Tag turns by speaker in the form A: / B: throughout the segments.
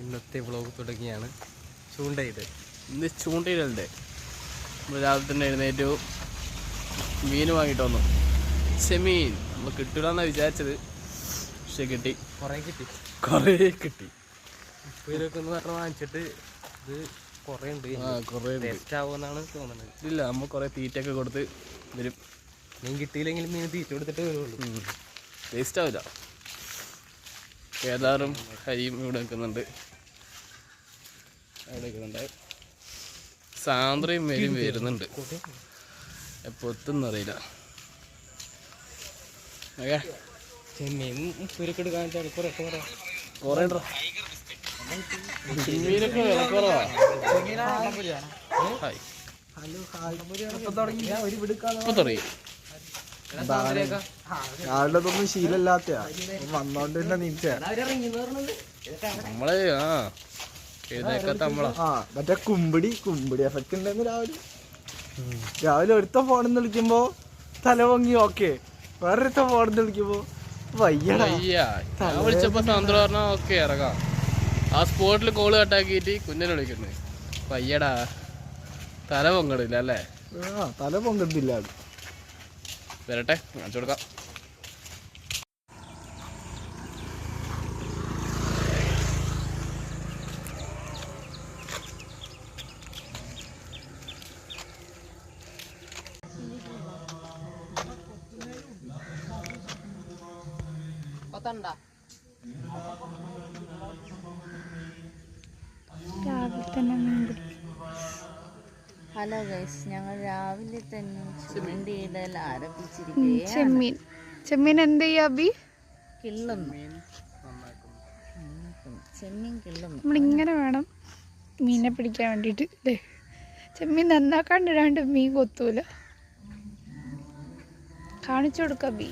A: ഇന്നത്തെ വ്ളോഗ് തുടങ്ങിയാണ്. ചൂണ്ടയിട്
B: ഇന്ന് ചൂണ്ടയിടലുണ്ട്. നമ്മൾ രാവിലെ തന്നെ എഴുന്നേറ്റവും മീൻ വാങ്ങിയിട്ട് വന്നു. ചെമീൻ നമ്മൾ കിട്ടൂലെന്നാണ് വിചാരിച്ചത്. പക്ഷെ കിട്ടി.
A: കുറേ കിട്ടി.
B: കുറേ കിട്ടി.
A: ഉപ്പേരൊക്കെ ഒന്ന് പറഞ്ഞ് വാങ്ങിച്ചിട്ട് ഇത് കുറേ ഉണ്ട്.
B: ആ കുറേ.
A: ടേസ്റ്റ് ആവുമെന്നാണ് തോന്നുന്നത്.
B: ഇല്ല നമ്മൾ കുറേ തീറ്റയൊക്കെ കൊടുത്ത് വരും.
A: മീൻ കിട്ടിയില്ലെങ്കിൽ മീൻ തീറ്റ കൊടുത്തിട്ട് വരുള്ളൂ.
B: ടേസ്റ്റ് ആവില്ല. കേദാറും ഹരിയും ഇവിടെ നിൽക്കുന്നുണ്ട് അവിടെ നിൽക്കുന്നുണ്ട് സാന്ദ്രയും മേലും വരുന്നുണ്ട്. എപ്പോൾ എത്തുന്നറിയില്ല. ഓക്കെ.
A: ചെമ്മീൻ കുറേ
B: ചെമ്മീനൊക്കെ തുടങ്ങി.
C: രാവിലത്തൊന്നും ശീലമില്ലാത്ത വന്നോണ്ട് തന്നെ നീച്ച
B: നമ്മളെ ആ എഴുന്നേക്കാത്ത നമ്മളാ
C: ആ മറ്റേ കുമ്പിടി കുമ്പിടി എഫക്റ്റ് ഉണ്ടെന്ന് രാവിലെ. രാവിലെ ഒരുത്ത ഫോണിൽ നിന്ന് വിളിക്കുമ്പോ തല പൊങ്ങി ഓക്കെ വേറൊരുത്ത ഫോണിൽ നിന്ന്
B: വിളിക്കുമ്പോ ഞാൻ വിളിച്ചപ്പോ സാന്ദ്ര പറഞ്ഞ ഓക്കെ ഇറങ്ങാം. ആ സ്പോട്ടിൽ കോൾ കട്ടാക്കിയിട്ട് കുഞ്ഞിനെ വിളിക്കുന്നു. പയ്യടാ തല പൊങ്ങടില്ല അല്ലേ?
C: തല പൊങ്ങത്തില്ല അത്
B: വരട്ടെ കാണിച്ചു കൊടുക്കാം.
D: രാവിലെ തന്നെ മീൻ
E: ഹലോ ഗൈസ് ഞങ്ങൾ രാവിലെ തന്നെ ചൂണ്ടയിടൽ
D: ഉം,
E: ആരംഭിച്ചിരിക്കുകയാണ്.
D: ചെമ്മീൻ. ചെമ്മീൻ എന്ത് ചെയ്യാ അബി?
E: കിള്ളുന്നു. ഉം, ചെമ്മീൻ കിള്ളുന്നു.
D: നമ്മളിങ്ങനെ വേണം മീനെ പിടിക്കാൻ വേണ്ടിയിട്ട്. അല്ലേ ചെമ്മീൻ നന്നാക്കാണ്ടിടാണ്ട് മീൻ കൊത്തൂല. കാണിച്ചു കൊടുക്കാം ബി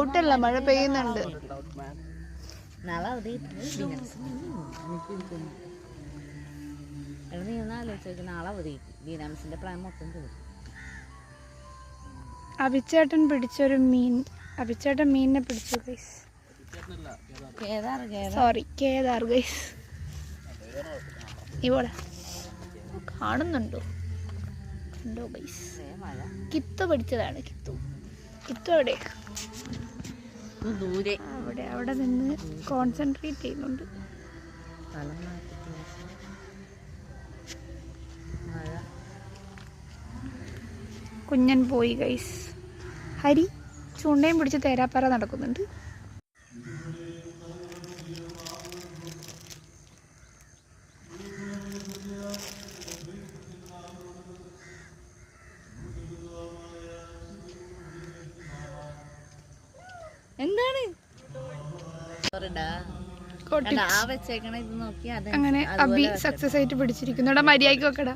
D: ഉണ്ട് അല്ല മഴ പെയ്യുന്നുണ്ട്.
E: നാളെ അവധി എവിടെ നീ ഒന്ന് ആലോചിച്ചു നാളെ അവധി ബീനാംസിന്റെ പ്ലാൻ മൊത്തം
D: അഭിച്ചേട്ടൻ പിടിച്ചൊരു മീൻ അഭിച്ചേട്ടൻ മീനിനെ പിടിച്ചു guys
E: Kedar Kedar.
D: Sorry Kedar guys ഇവിടെ കാണുന്നുണ്ടോ? കണ്ടോ ഗൈസ് കിത്തു പിടിച്ചതാണ് കിത്തു. കിത്തു എവിടെ
E: ഇത് ദൂരെ.
D: അവിടെ അവിടെ നിന്ന് കോൺസെൻട്രേറ്റ് ചെയ്യുന്നുണ്ട്. കുഞ്ഞൻ പോയി ഗൈസ് ഹരി ചൂണ്ടയും പിടിച്ച് തേരാപ്പാറ നടക്കുന്നുണ്ട്.
E: എന്താണ്? സോറിടാ
D: കോട്ടി
E: ആ വെച്ചേക്കണ ഇത് നോക്കി
D: അങ്ങനെ അബി സക്സസ് ആയിട്ട് പിടിച്ചിരിക്കുന്നു. ഇവിടെ മര്യാദയ്ക്ക് വെക്കടാ.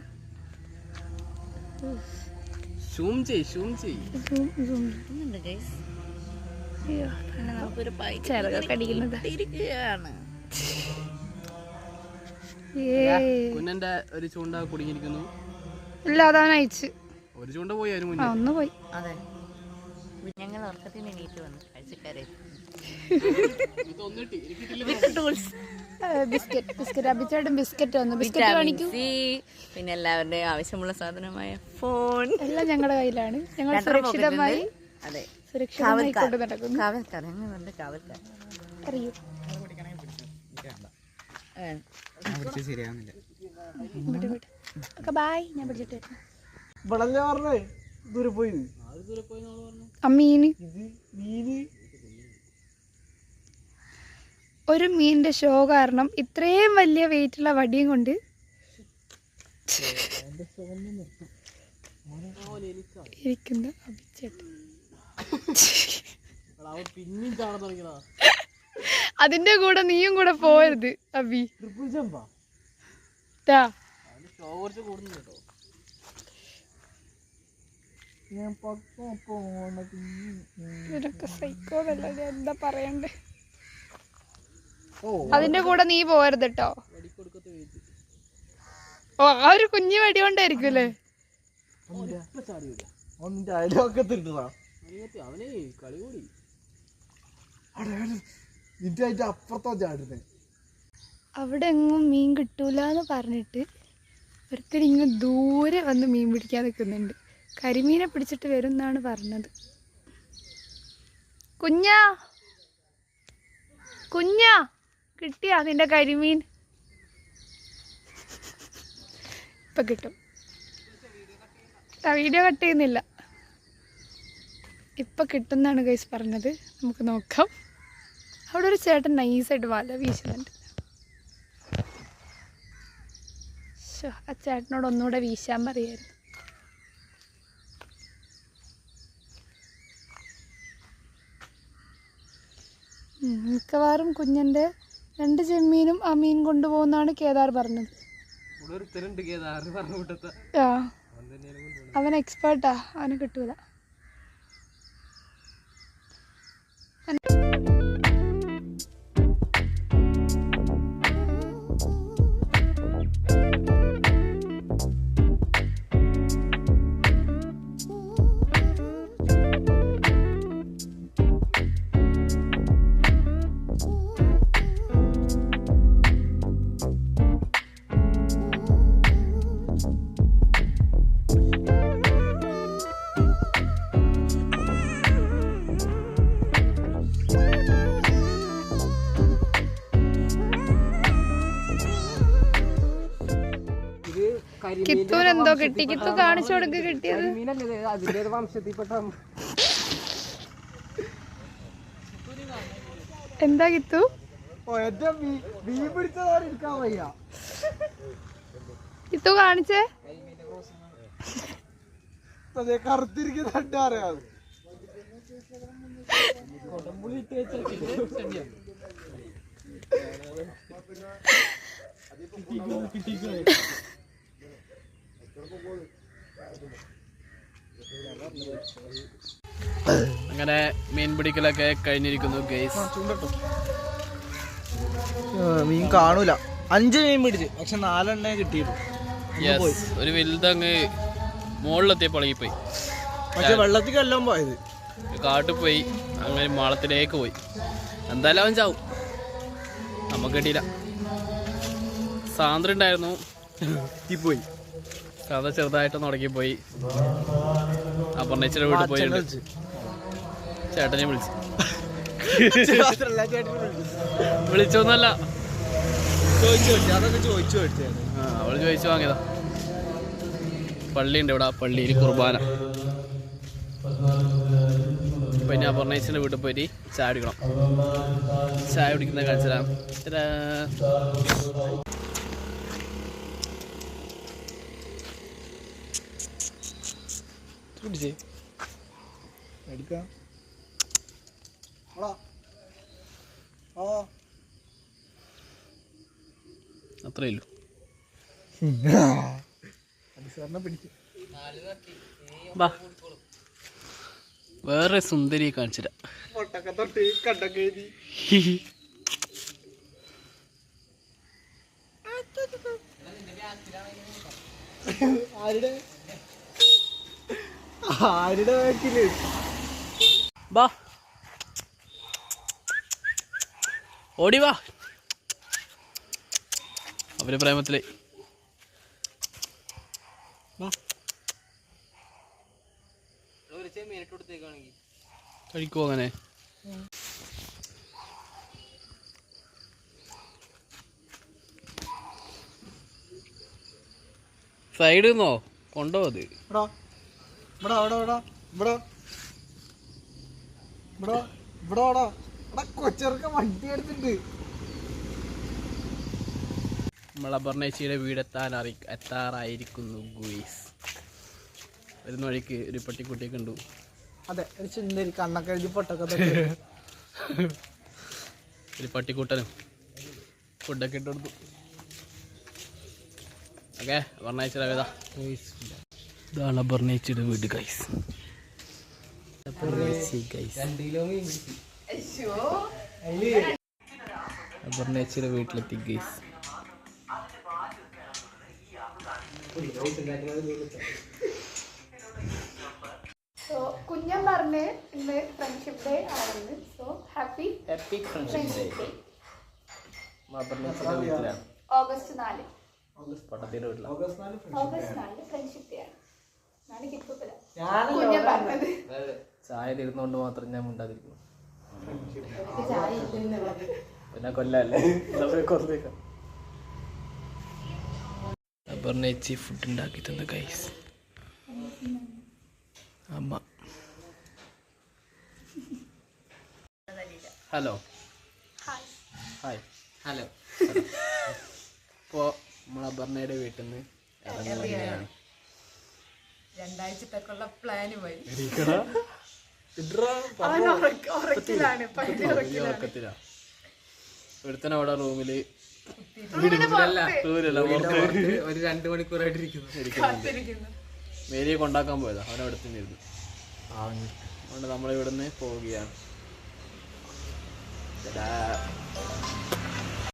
B: ഷൂം ചെയ്
D: ചിറകൊക്കെ അടിക്കുന്നത്.
B: കുഞ്ഞന്റെ ഒരു ചൂണ്ട കുടുങ്ങിയിരിക്കുന്നു?
D: ഇല്ല അതാണ് അയച്ച്
B: ഒരു ചൂണ്ട പോയി
D: ഒന്ന് പോയി.
E: അതെ. ഞങ്ങൾ ഉറക്കത്തിന് എണീറ്റ് വന്നു.
D: Biscuit biscuit. അഭിച്ചേട്ടൻ ബിസ്ക്കറ്റ് വന്നു. ബിസ്ക്കറ്റ് കാണിക്കൂ.
E: സി പിന്നെ എല്ലാവരുടെയും ആവശ്യമുള്ള സാധനമായ ഫോൺ.
D: എല്ലാം ഞങ്ങളുടെ കയ്യിലാണ്. ഞങ്ങൾ സുരക്ഷിതമായി.
E: അതെ.
D: സുരക്ഷിതമായി
E: കാവൽക്കാർ.
D: കൊണ്ട് നടക്കുന്നു.
E: കാവൽക്കാർ. എങ്ങനെയുണ്ട് കാവൽക്കാർ?
D: അറിയൂ.
E: ഏ,
A: ശരിയാവുന്നില്ല
D: വിട്ട് വിട്ട് ഓക്കെ ബായ് ഞാൻ പിടിച്ചിട്ട് വരാം.
C: ഇവിടെ പറഞ്ഞേ ദൂരെ പോയി
D: ആ മീന്
C: ഇത് മീന്
D: ഒരു മീനിന്റെ ഷോ കാരണം ഇത്രയും വലിയ വെയിറ്റുള്ള വടിയും കൊണ്ട് ഇരിക്കുന്ന അതിന്റെ കൂടെ നീയും കൂടെ പോയരുത് അബി
C: ട്രിപ്പിൾ ജമ്പാ
D: എന്താ
B: ഷോ കുറച്ച് കൂടുന്നു കേട്ടോ
C: ഞാൻ പക്കം പോണത്
D: ഇവരൊക്കെ സൈക്കോന്നല്ല ഞാൻ എന്താ പറയണ്ടേ
C: ഓ
D: അതിന്റെ കൂടെ നീ പോരുത് കേട്ടോ ഓ ആ ഒരു കുഞ്ഞു വടി
C: കൊണ്ടായിരിക്കുമല്ലേ
D: അവിടെ എങ്ങും മീൻ കിട്ടൂലെന്ന് പറഞ്ഞിട്ട് ഒരിക്കലും ഇങ്ങ് ദൂരെ വന്ന് മീൻ പിടിക്കാൻ നിൽക്കുന്നുണ്ട് കരിമീനെ പിടിച്ചിട്ട് വരും എന്നാണ് പറഞ്ഞത്. കുഞ്ഞാ കുഞ്ഞാ. കിട്ടിയാ നിന്റെ കരിമീൻ? ഇപ്പൊ കിട്ടും. വീഡിയോ കട്ട് ചെയ്യുന്നില്ല. ഇപ്പൊ കിട്ടുന്നാണ് ഗൈസ് പറഞ്ഞത്. നമുക്ക് നോക്കാം. അവിടെ ഒരു ചേട്ടൻ നൈസായിട്ട് വല വീശുന്നുണ്ട്. ആ ചേട്ടനോട് ഒന്നുകൂടെ വീശാൻ പറയായിരുന്നു. മിക്കവാറും കുഞ്ഞന്റെ രണ്ട് ചെമ്മീനും ആ മീൻ കൊണ്ടുപോകുന്നാണ് കേദാർ പറഞ്ഞത്. ആ. അവൻ എക്സ്പേർട്ടാ അവന് കിട്ടൂല. കിത്തൂന് എന്തോ കിട്ടി? കിത്തു കാണിച്ചു കൊടുക്ക കിട്ടിയത്?
A: അതിന്റെ വംശത്തിൽപ്പെട്ട
D: എന്താ കിത്തു കിത്തു കാണിച്ചേ.
C: അതെ കിട്ടിക്കോ അറിയാം
B: അങ്ങനെ മീൻ പിടിക്കലൊക്കെ കഴിഞ്ഞിരിക്കുന്നു ഗൈസ്
C: മീൻ കാണൂല. അഞ്ച് മീൻ പിടിച്ച് പക്ഷെ നാലെണ്ണേ കിട്ടിയിട്ടു
B: യെസ് ഒരു വലുതങ്ങ് മുകളിലെത്തിയപ്പോൾ പോയി
C: പക്ഷെ വെള്ളത്തിൽ എല്ലാം പോയത്.
B: കാട്ടിൽ പോയി അങ്ങനെ മാളത്തിലേക്ക് പോയി. എന്തായാലും അവൻ ചാവും. നമുക്ക് കിട്ടിയില്ല. സാന്ദ്ര ഉണ്ടായിരുന്നു.
C: പോയി.
B: സാന്ദ്ര പോയി ഉടക്കിപ്പോയി അപ്പർണേച്ചിയുടെ വീട്ടിൽ പോയി ചേട്ടനെ വിളിച്ചു. വിളിച്ചൊന്നല്ല
C: ചോദിച്ചു അവൾ ചോദിച്ചു
B: വാങ്ങിയതാ. പള്ളിയുണ്ട് ഇവിടെ പള്ളിയിൽ കുർബാന. പിന്നെ അപർണേച്ചിന്റെ വീട്ടിൽ പോയിട്ട് ചായ കുടിക്കണം. ചായ കുടിക്കുന്ന കാണിച്ചുതരാം
C: പിടിച്ചേ. എടുക്കാം.
B: അത്രേ ഉള്ളൂ. വേറെ സുന്ദരിയെ
C: കാണിച്ചില്ല ആരുടെ? ആരുടെ ബാക്കിൽ
B: ബാ. ഓടി വാ. അവർ പ്രേമത്തിലെ. കഴിക്കുമോ അങ്ങനെ. സൈഡിൽ നിന്നോ കൊണ്ടോ അത്?
C: ഇവിടെ അവിടെ ഇവിടെ ഇവിടെ. ഇവിടെ ഇവിടെ അവിടെ ഇവിടെ കൊച്ചിറക്ക വണ്ടി എടുത്തിട്ടുണ്ട്.
B: നമ്മളെ ബർണേച്ചിയുടെ വീടെത്താൻ അറി എത്താറായിരിക്കുന്നു ഗുയിസ്. വരുന്ന വഴിക്ക് ഒരു പട്ടിക്കുട്ടിയെ കണ്ടു.
C: അതെ ഒരു ചിന്തരി കണ്ണൊക്കെ എഴുതി പൊട്ടൊക്കെ തൊട്ട്
B: ഒരു പട്ടിക്കൂട്ടനും. ഫുഡൊക്കെ ഇട്ട് കൊടുത്തു. ഓക്കെ പറഞ്ഞയച്ചിട കഥ. ഇതാണ് അപർണയിച്ചിട്ട് വീട് ഗൈസ് അപർണയിച്ചിട്ട് വീട്ടിലെത്തി ഗൈസ്
D: സോ കുഞ്ഞൻ പറഞ്ഞ് ഇന്ന് ഫ്രണ്ട്ഷിപ്പ് ഡേ ആണെന്ന്. So happy
B: happy
D: friendship day August നാല്. ഓഗസ്റ്റ് നാല് ഫ്രണ്ട്ഷിപ്പ് ഡേ ആണ്.
B: ചായ തീർന്നുകൊണ്ട് മാത്രം ഞാൻ മിണ്ടാതിരിക്കുന്നു. പിന്നെ കൊല്ലല്ലേ? പറഞ്ഞ പറഞ്ഞേച്ചി ഫുഡ് ഉണ്ടാക്കി തന്ന കൈസ് അമ്മ. ഹലോ.
D: ഹായ്.
B: ഹായ്.
A: ഹലോ.
B: ഇപ്പോൾ നമ്മളെ അപർണയുടെ വീട്ടിൽ നിന്ന് ഇറങ്ങുകയാണ്
E: രണ്ടാഴ്ചത്തേക്കുള്ള
D: പ്ലാന്
B: പോയി. ഒരുത്തന അവിടെ റൂമിൽ
A: ഒരു രണ്ട് മണിക്കൂറായിട്ട് ഇരിക്കുന്നു
B: മേരിയെ കൊണ്ടാക്കാൻ പോയതാ. അവൻ അവിടെ തന്നെ ഇരുന്നു അതുകൊണ്ട് നമ്മൾ ഇവിടുന്ന് പോവുകയാണ്.